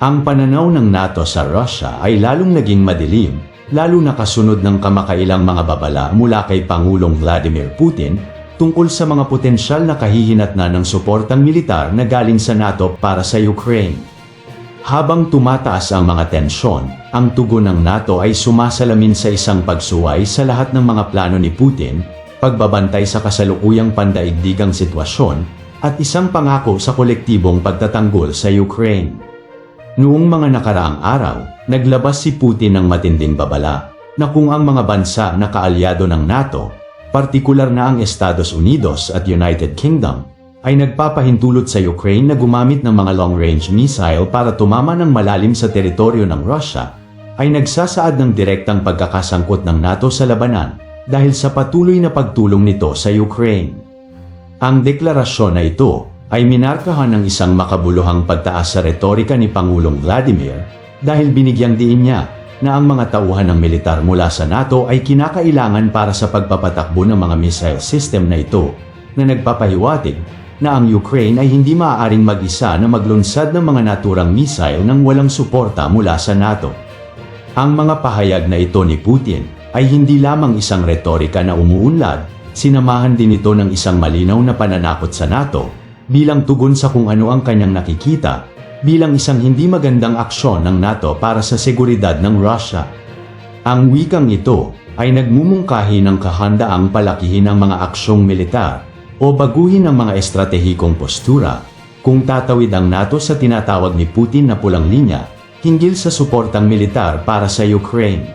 Ang pananaw ng NATO sa Russia ay lalong naging madilim, lalo na kasunod ng kamakailang mga babala mula kay Pangulong Vladimir Putin tungkol sa mga potensyal na kahihinatnan ng suportang militar na galing sa NATO para sa Ukraine. Habang tumataas ang mga tensyon, ang tugon ng NATO ay sumasalamin sa isang pagsuway sa lahat ng mga plano ni Putin, pagbabantay sa kasalukuyang pandaigdigang sitwasyon, at isang pangako sa kolektibong pagtatanggol sa Ukraine. Noong mga nakaraang araw, naglabas si Putin ng matinding babala na kung ang mga bansa na kaalyado ng NATO, partikular na ang Estados Unidos at United Kingdom, ay nagpapahintulot sa Ukraine na gumamit ng mga long-range missile para tumama ng malalim sa teritoryo ng Russia, ay nagsasaad ng direktang pagkakasangkot ng NATO sa labanan dahil sa patuloy na pagtulong nito sa Ukraine. Ang deklarasyon na ito ay minarkahan ng isang makabuluhang pagtaas sa retorika ni Pangulong Vladimir dahil binigyang diin niya na ang mga tauhan ng militar mula sa NATO ay kinakailangan para sa pagpapatakbo ng mga missile system na ito na nagpapahiwatig na ang Ukraine ay hindi maaaring mag-isa na maglunsad ng mga naturang missile nang walang suporta mula sa NATO. Ang mga pahayag na ito ni Putin ay hindi lamang isang retorika na umuunlad, sinamahan din ito ng isang malinaw na pananakot sa NATO bilang tugon sa kung ano ang kanyang nakikita bilang isang hindi magandang aksyon ng NATO para sa seguridad ng Russia. Ang wikang ito ay nagmumungkahi ng kahandaang palakihin ang mga aksyong militar o baguhin ang mga estratehikong postura kung tatawid ang NATO sa tinatawag ni Putin na pulang linya hinggil sa suportang militar para sa Ukraine.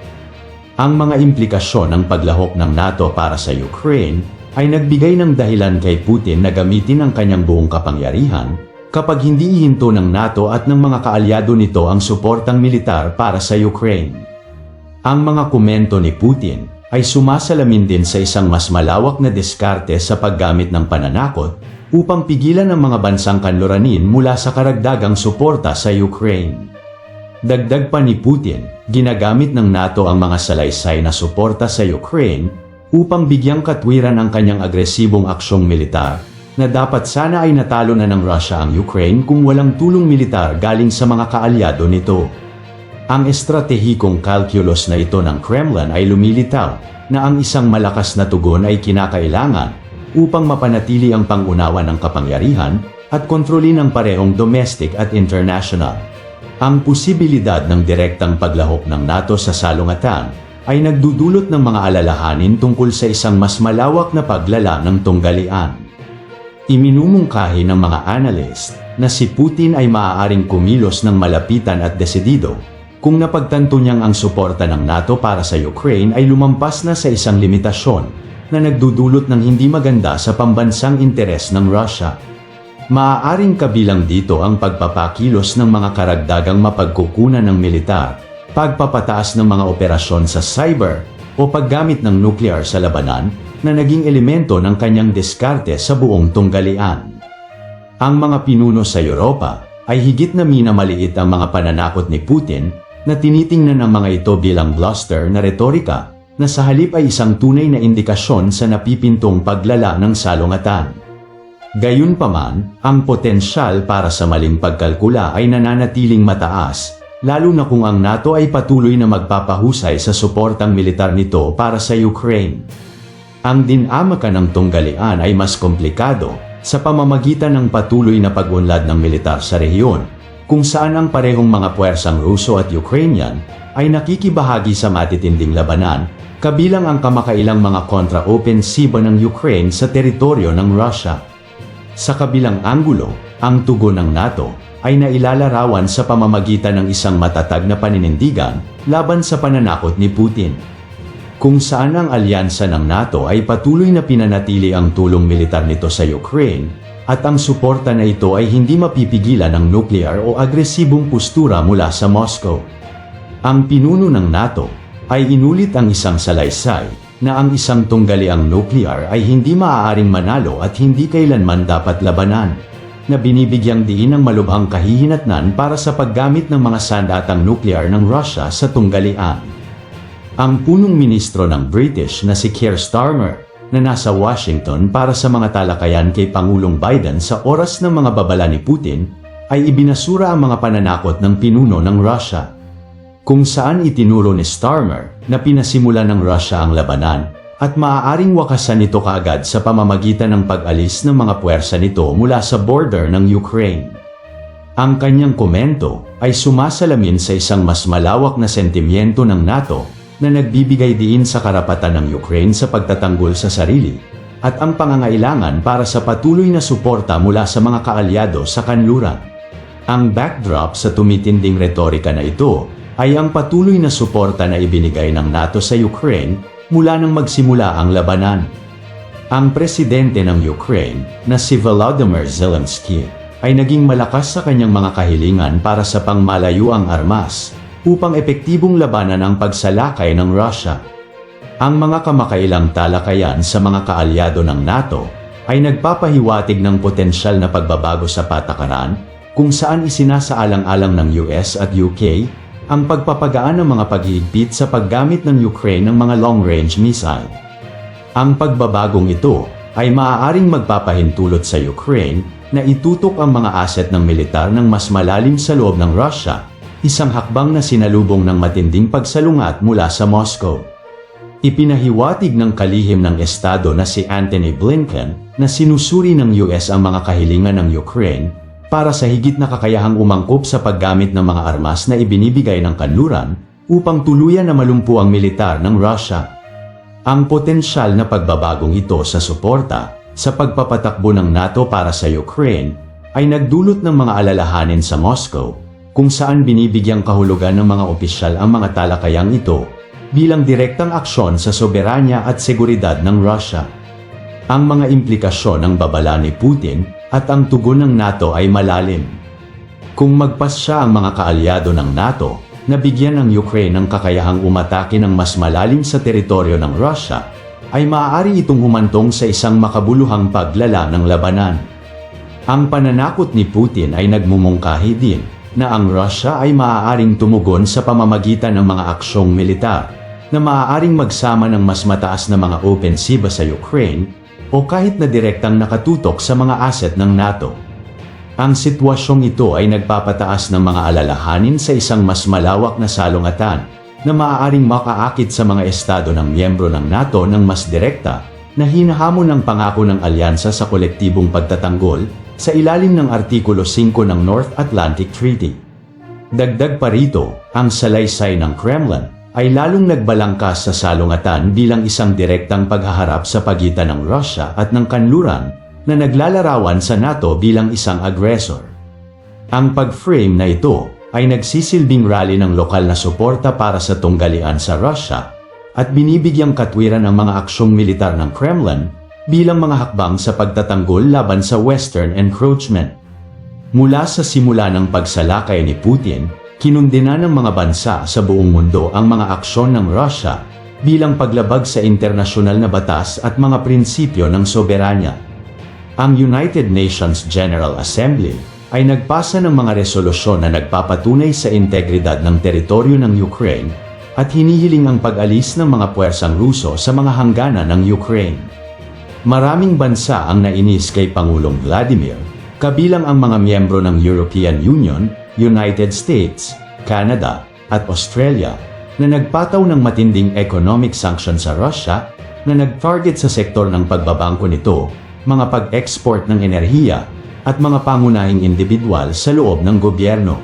Ang mga implikasyon ng paglahok ng NATO para sa Ukraine ay nagbigay ng dahilan kay Putin na gamitin ang kanyang buong kapangyarihan kapag hindi ihinto ng NATO at ng mga kaalyado nito ang suportang militar para sa Ukraine. Ang mga komento ni Putin ay sumasalamin din sa isang mas malawak na diskarte sa paggamit ng pananakot upang pigilan ang mga bansang kanluranin mula sa karagdagang suporta sa Ukraine. Dagdag pa ni Putin, ginagamit ng NATO ang mga salaysay na suporta sa Ukraine upang bigyang katwiran ang kanyang agresibong aksyong militar na dapat sana ay natalo na ng Russia ang Ukraine kung walang tulong militar galing sa mga kaalyado nito. Ang estratehikong kalkulos na ito ng Kremlin ay lumilitaw na ang isang malakas na tugon ay kinakailangan upang mapanatili ang pangunawa ng kapangyarihan at kontrolin ang parehong domestic at international. Ang posibilidad ng direktang paglahok ng NATO sa salungatan ay nagdudulot ng mga alalahanin tungkol sa isang mas malawak na paglala ng tunggalian. Iminumungkahi ng mga analyst na si Putin ay maaaring kumilos ng malapitan at desidido kung napagtanto niyang ang suporta ng NATO para sa Ukraine ay lumampas na sa isang limitasyon na nagdudulot ng hindi maganda sa pambansang interes ng Russia. Maaaring kabilang dito ang pagpapakilos ng mga karagdagang mapagkukunan ng militar, pagpapataas ng mga operasyon sa cyber, o paggamit ng nuclear sa labanan na naging elemento ng kanyang diskarte sa buong tunggalian. Ang mga pinuno sa Europa ay higit na minamaliit ang mga pananakot ni Putin na tinitingnan ng mga ito bilang bluster na retorika na sa halip ay isang tunay na indikasyon sa napipintong paglala ng salungatan. Gayunpaman, ang potensyal para sa maling pagkalkula ay nananatiling mataas, lalo na kung ang NATO ay patuloy na magpapahusay sa suportang militar nito para sa Ukraine. Ang dinamaka ng tunggalian ay mas komplikado sa pamamagitan ng patuloy na pag-unlad ng militar sa rehiyon, kung saan ang parehong mga puwersang Ruso at Ukrainian ay nakikibahagi sa matitinding labanan, kabilang ang kamakailang mga kontra-opensiba ng Ukraine sa teritoryo ng Russia. Sa kabilang anggulo, ang tugon ng NATO ay nailalarawan sa pamamagitan ng isang matatag na paninindigan laban sa pananakot ni Putin. Kung saan ang alyansa ng NATO ay patuloy na pinanatili ang tulong militar nito sa Ukraine, at ang suporta na ito ay hindi mapipigilan ng nuclear o agresibong postura mula sa Moscow. Ang pinuno ng NATO ay inulit ang isang salaysay na ang isang tunggaliang nuclear ay hindi maaaring manalo at hindi kailanman dapat labanan, na binibigyang diin ng malubhang kahihinatnan para sa paggamit ng mga sandatang nuclear ng Russia sa tunggalian. Ang punong ministro ng British na si Keir Starmer na nasa Washington para sa mga talakayan kay Pangulong Biden sa oras ng mga babala ni Putin ay ibinasura ang mga pananakot ng pinuno ng Russia. Kung saan itinuro ni Starmer na pinasimula ng Russia ang labanan at maaaring wakasan ito kaagad sa pamamagitan ng pag-alis ng mga puwersa nito mula sa border ng Ukraine. Ang kanyang komento ay sumasalamin sa isang mas malawak na sentimiento ng NATO na nagbibigay diin sa karapatan ng Ukraine sa pagtatanggol sa sarili at ang pangangailangan para sa patuloy na suporta mula sa mga kaalyado sa kanluran. Ang backdrop sa tumitinding retorika na ito ay ang patuloy na suporta na ibinigay ng NATO sa Ukraine mula nang magsimula ang labanan. Ang presidente ng Ukraine na si Volodymyr Zelensky ay naging malakas sa kanyang mga kahilingan para sa pangmalayuang armas upang epektibong labanan ang pagsalakay ng Russia. Ang mga kamakailang talakayan sa mga kaalyado ng NATO ay nagpapahiwatig ng potensyal na pagbabago sa patakaran kung saan isinasaalang-alang ng US at UK ang pagpapagaan ng mga paghihigpit sa paggamit ng Ukraine ng mga long-range missile. Ang pagbabagong ito ay maaaring magpapahintulot sa Ukraine na itutok ang mga asset ng militar ng mas malalim sa loob ng Russia, isang hakbang na sinalubong ng matinding pagsalungat mula sa Moscow. Ipinahiwatig ng kalihim ng Estado na si Antony Blinken na sinusuri ng US ang mga kahilingan ng Ukraine para sa higit na kakayahang umangkop sa paggamit ng mga armas na ibinibigay ng kanluran upang tuluyan na malumpu ang militar ng Russia. Ang potensyal na pagbabagong ito sa suporta sa pagpapatakbo ng NATO para sa Ukraine ay nagdulot ng mga alalahanin sa Moscow kung saan binibigyang kahulugan ng mga opisyal ang mga talakayang ito bilang direktang aksyon sa soberanya at seguridad ng Russia. Ang mga implikasyon ng babala ni Putin at ang tugon ng NATO ay malalim. Kung magpas siya ang mga kaalyado ng NATO na bigyan ng Ukraine ng kakayahang umatake ng mas malalim sa teritoryo ng Russia, ay maaari itong humantong sa isang makabuluhang paglala ng labanan. Ang pananakot ni Putin ay nagmumungkahi din na ang Russia ay maaaring tumugon sa pamamagitan ng mga aksyong militar na maaaring magsama ng mas mataas na mga opensiba sa Ukraine o kahit na direktang nakatutok sa mga asset ng NATO. Ang sitwasyong ito ay nagpapataas ng mga alalahanin sa isang mas malawak na salungatan na maaaring makaakit sa mga estado ng miyembro ng NATO ng mas direkta na hinahamon ng pangako ng alyansa sa kolektibong pagtatanggol sa ilalim ng Artikulo 5 ng North Atlantic Treaty. Dagdag pa rito, ang salaysay ng Kremlin ay lalong nagbalangkas sa salungatan bilang isang direktang paghaharap sa pagitan ng Russia at ng kanluran na naglalarawan sa NATO bilang isang aggressor. Ang pag-frame na ito ay nagsisilbing rally ng lokal na suporta para sa tunggalian sa Russia at binibigyang katwiran ang mga aksyong militar ng Kremlin bilang mga hakbang sa pagtatanggol laban sa Western encroachment. Mula sa simula ng pagsalakay ni Putin, kinundina ng mga bansa sa buong mundo ang mga aksyon ng Russia bilang paglabag sa internasyonal na batas at mga prinsipyo ng soberanya. Ang United Nations General Assembly ay nagpasa ng mga resolusyon na nagpapatunay sa integridad ng teritoryo ng Ukraine at hinihiling ang pag-alis ng mga puwersang Ruso sa mga hangganan ng Ukraine. Maraming bansa ang nainis kay Pangulong Vladimir, kabilang ang mga miyembro ng European Union, United States, Canada, at Australia na nagpataw ng matinding economic sanction sa Russia na nag-target sa sektor ng pagbabangko nito, mga pag-export ng enerhiya, at mga pangunahing individual sa loob ng gobyerno.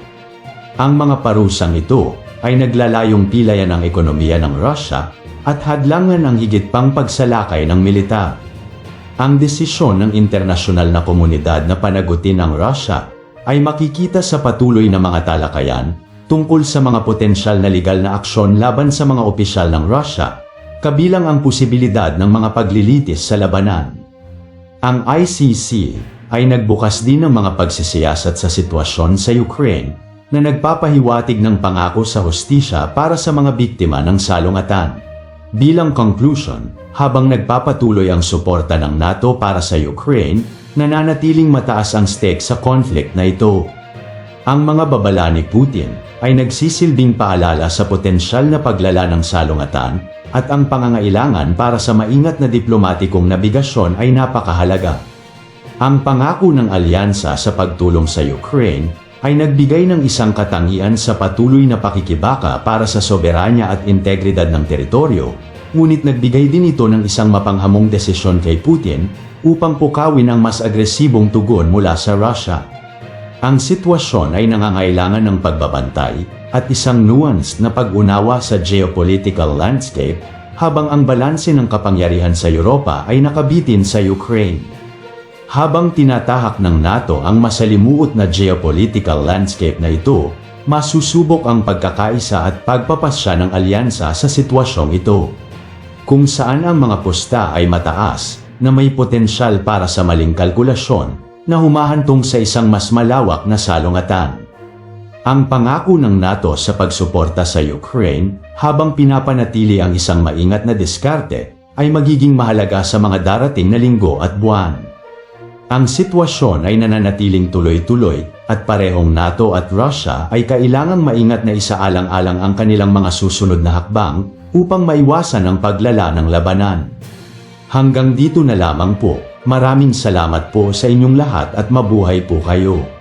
Ang mga parusang ito ay naglalayong pilayan ang ekonomiya ng Russia at hadlangan ang higit pang pagsalakay ng militar. Ang desisyon ng internasyonal na komunidad na panagutin ang Russia ay makikita sa patuloy na mga talakayan tungkol sa mga potensyal na legal na aksyon laban sa mga opisyal ng Russia, kabilang ang posibilidad ng mga paglilitis sa labanan. Ang ICC ay nagbukas din ng mga pagsisiyasat sa sitwasyon sa Ukraine na nagpapahiwatig ng pangako sa hustisya para sa mga biktima ng salungatan. Bilang conclusion, habang nagpapatuloy ang suporta ng NATO para sa Ukraine, nananatiling mataas ang stake sa conflict na ito. Ang mga babala ni Putin ay nagsisilbing paalala sa potensyal na paglala ng salungatan at ang pangangailangan para sa maingat na diplomatikong nabigasyon ay napakahalaga. Ang pangako ng alyansa sa pagtulong sa Ukraine ay nagbigay ng isang katangian sa patuloy na pakikibaka para sa soberanya at integridad ng teritoryo, ngunit nagbigay din ito ng isang mapanghamong desisyon kay Putin upang pukawin ang mas agresibong tugon mula sa Russia. Ang sitwasyon ay nangangailangan ng pagbabantay at isang nuanced na pag-unawa sa geopolitical landscape habang ang balanse ng kapangyarihan sa Europa ay nakabitin sa Ukraine. Habang tinatahak ng NATO ang masalimuot na geopolitical landscape na ito, masusubok ang pagkakaisa at pagpapasya ng alyansa sa sitwasyong ito. Kung saan ang mga posta ay mataas na may potensyal para sa maling kalkulasyon na humahantong sa isang mas malawak na salungatan. Ang pangako ng NATO sa pagsuporta sa Ukraine habang pinapanatili ang isang maingat na diskarte ay magiging mahalaga sa mga darating na linggo at buwan. Ang sitwasyon ay nananatiling tuloy-tuloy at parehong NATO at Russia ay kailangang maingat na isaalang-alang ang kanilang mga susunod na hakbang upang maiwasan ang paglala ng labanan. Hanggang dito na lamang po. Maraming salamat po sa inyong lahat at mabuhay po kayo.